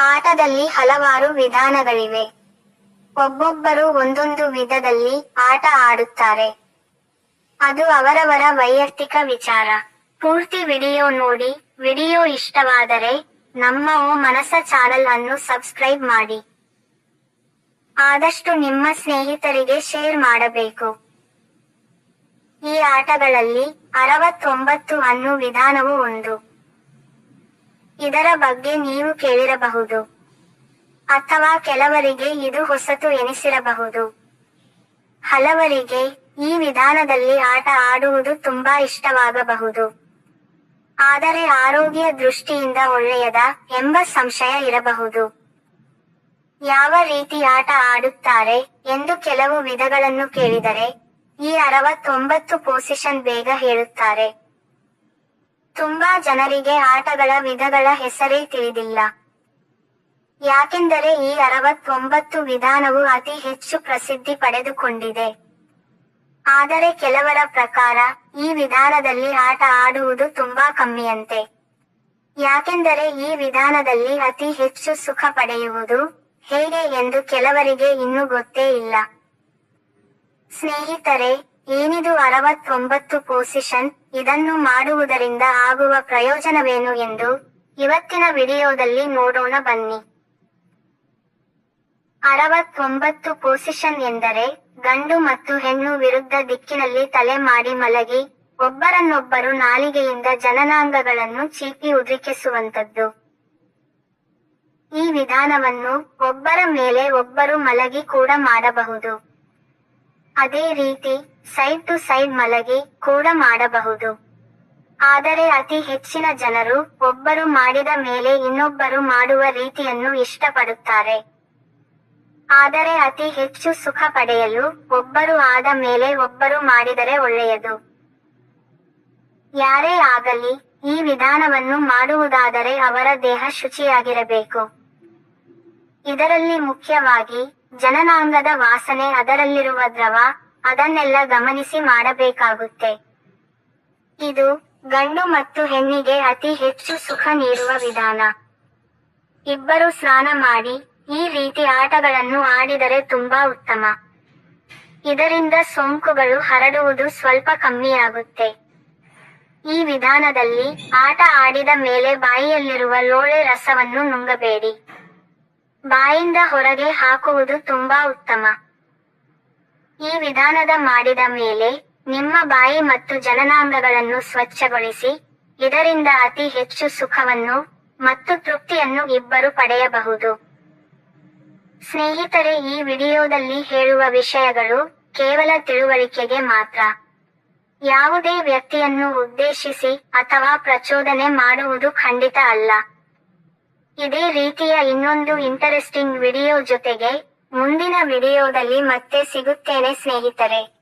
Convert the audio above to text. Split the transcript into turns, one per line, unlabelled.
ಆಟದಲ್ಲಿ ಹಲವಾರು ವಿಧಾನಗಳಿವೆ. ಒಬ್ಬೊಬ್ಬರು ಒಂದೊಂದು ವಿಧದಲ್ಲಿ ಆಟ ಆಡುತ್ತಾರೆ. ಅದು ಅವರವರ ವೈಯಕ್ತಿಕ ವಿಚಾರ. ಪೂರ್ತಿ ವಿಡಿಯೋ ನೋಡಿ, ವಿಡಿಯೋ ಇಷ್ಟವಾದರೆ ನಮ್ಮ ಓ ಮನಸ ಚಾನಲ್ ಅನ್ನು ಸಬ್ಸ್ಕ್ರೈಬ್ ಮಾಡಿ. ಆದಷ್ಟು ನಿಮ್ಮ ಸ್ನೇಹಿತರಿಗೆ ಶೇರ್ ಮಾಡಬೇಕು. ಈ ಆಟಗಳಲ್ಲಿ ಅರವತ್ತೊಂಬತ್ತು ಅನ್ನು ವಿಧಾನವು ಒಂದು. ಇದರ ಬಗ್ಗೆ ನೀವು ಕೇಳಿರಬಹುದು. ಅಥವಾ ಕೆಲವರಿಗೆ ಇದು ಹೊಸತು ಎನಿಸಿರಬಹುದು. ಹಲವರಿಗೆ ಈ ವಿಧಾನದಲ್ಲಿ ಆಟ ಆಡುವುದು ತುಂಬಾ ಇಷ್ಟವಾಗಬಹುದು. ಆದರೆ ಆರೋಗ್ಯ ದೃಷ್ಟಿಯಿಂದ ಒಳ್ಳೆಯದ ಎಂಬ ಸಂಶಯ ಇರಬಹುದು. ಯಾವ ರೀತಿ ಆಟ ಆಡುತ್ತಾರೆ ಎಂದು ಕೆಲವು ವಿಧಗಳನ್ನು ಕೇಳಿದರೆ ಈ ಅರವತ್ತೊಂಬತ್ತು ಪೊಸಿಷನ್ ಬೇಗ ಹೇಳುತ್ತಾರೆ. ತುಂಬಾ ಜನರಿಗೆ ಆಟಗಳ ವಿಧಗಳ ಹೆಸರೇ ತಿಳಿದಿಲ್ಲ. ಯಾಕೆಂದರೆ ಈ ಅರವತ್ತೊಂಬತ್ತು ವಿಧಾನವು ಅತಿ ಹೆಚ್ಚು ಪ್ರಸಿದ್ಧಿ ಪಡೆದುಕೊಂಡಿದೆ. ಆದರೆ ಕೆಲವರ ಪ್ರಕಾರ, ಈ ವಿಧಾನದಲ್ಲಿ ಆಟ ಆಡುವುದು ತುಂಬಾ ಕಮ್ಮಿಯಂತೆ. ಯಾಕೆಂದರೆ ಈ ವಿಧಾನದಲ್ಲಿ ಅತಿ ಹೆಚ್ಚು ಸುಖ ಪಡೆಯುವುದು ಹೇಗೆ ಎಂದು ಕೆಲವರಿಗೆ ಇನ್ನೂ ಗೊತ್ತೇ ಇಲ್ಲ. ಸ್ನೇಹಿತರೆ, ಏನಿದು ಅರವತ್ತೊಂಬತ್ತು ಪೊಸಿಷನ್ ಇದನ್ನು ಮಾಡುವುದರಿಂದ ಆಗುವ ಪ್ರಯೋಜನವೇನು ಎಂದು ಇವತ್ತಿನ ವಿಡಿಯೋದಲ್ಲಿ ನೋಡೋಣ ಬನ್ನಿ. ಅರವತ್ತೊಂಬತ್ತು ಪೊಸಿಷನ್ ಎಂದರೆ ಗಂಡು ಮತ್ತು ಹೆಣ್ಣು ವಿರುದ್ಧ ದಿಕ್ಕಿನಲ್ಲಿ ತಲೆ ಮಾಡಿ ಮಲಗಿ ಒಬ್ಬರನ್ನೊಬ್ಬರು ನಾಲಿಗೆಯಿಂದ ಜನನಾಂಗಗಳನ್ನು ಚೀಪಿ ಉದ್ರಿಕಿಸುವಂತದ್ದು ಈ ವಿಧಾನವನ್ನು ಒಬ್ಬರ ಮೇಲೆ ಒಬ್ಬರು ಮಲಗಿ ಕೂಡ ಮಾಡಬಹುದು. ಅದೇ ರೀತಿ ಸೈಡ್ ಟು ಸೈಡ್ ಮಲಗಿ ಕೂಡ ಮಾಡಬಹುದು. ಆದರೆ ಅತಿ ಹೆಚ್ಚಿನ ಜನರು ಒಬ್ಬರು ಮಾಡಿದ ಮೇಲೆ ಇನ್ನೊಬ್ಬರು ಮಾಡುವ ರೀತಿಯನ್ನು ಇಷ್ಟಪಡುತ್ತಾರೆ. ಆದರೆ ಅತಿ ಹೆಚ್ಚು ಸುಖ ಪಡೆಯಲು ಒಬ್ಬರು ಆದ ಮೇಲೆ ಒಬ್ಬರು ಮಾಡಿದರೆ ಒಳ್ಳೆಯದು. ಯಾರೇ ಆಗಲಿ ಈ ವಿಧಾನವನ್ನು ಮಾಡುವುದಾದರೆ ಅವರ ದೇಹ ಶುಚಿಯಾಗಿರಬೇಕು. ಇದರಲ್ಲಿ ಮುಖ್ಯವಾಗಿ ಜನನಾಂಗದ ವಾಸನೆ ಅದರಲ್ಲಿರುವ ದ್ರವ ಅದನ್ನೆಲ್ಲ ಗಮನಿಸಿ ಮಾಡಬೇಕಾಗುತ್ತೆ. ಇದು ಗಂಡು ಮತ್ತು ಹೆಣ್ಣಿಗೆ ಅತಿ ಹೆಚ್ಚು ಸುಖ ನೀಡುವ ವಿಧಾನ. ಇಬ್ಬರು ಸ್ನಾನ ಮಾಡಿ ಈ ರೀತಿ ಆಟಗಳನ್ನು ಆಡಿದರೆ ತುಂಬಾ ಉತ್ತಮ. ಇದರಿಂದ ಸೋಂಕುಗಳು ಹರಡುವುದು ಸ್ವಲ್ಪ ಕಮ್ಮಿಯಾಗುತ್ತೆ. ಈ ವಿಧಾನದಲ್ಲಿ ಆಟ ಆಡಿದ ಮೇಲೆ ಬಾಯಿಯಲ್ಲಿರುವ ಲೋಳೆ ರಸವನ್ನು ನುಂಗಬೇಡಿ. ಬಾಯಿಂದ ಹೊರಗೆ ಹಾಕುವುದು ತುಂಬಾ ಉತ್ತಮ. ಈ ವಿಧಾನದ ಮಾಡಿದ ಮೇಲೆ ನಿಮ್ಮ ಬಾಯಿ ಮತ್ತು ಜನನಾಂಗಗಳನ್ನು ಸ್ವಚ್ಛಗೊಳಿಸಿ, ಇದರಿಂದ ಅತಿ ಹೆಚ್ಚು ಸುಖವನ್ನು ಮತ್ತು ತೃಪ್ತಿಯನ್ನು ಇಬ್ಬರು ಪಡೆಯಬಹುದು. ಸ್ನೇಹಿತರೆ, ಈ ವಿಡಿಯೋದಲ್ಲಿ ಹೇಳುವ ವಿಷಯಗಳು ಕೇವಲ ತಿಳುವಳಿಕೆಗೆ ಮಾತ್ರ. ಯಾವುದೇ ವ್ಯಕ್ತಿಯನ್ನು ಉದ್ದೇಶಿಸಿ ಅಥವಾ ಪ್ರಚೋದನೆ ಮಾಡುವುದು ಖಂಡಿತ ಅಲ್ಲ. ಇದೇ ರೀತಿಯ ಇನ್ನೊಂದು ಇಂಟರೆಸ್ಟಿಂಗ್ ವಿಡಿಯೋ ಜೊತೆಗೆ ಮುಂದಿನ ವಿಡಿಯೋದಲ್ಲಿ ಮತ್ತೆ ಸಿಗುತ್ತೇನೆ ಸ್ನೇಹಿತರೆ.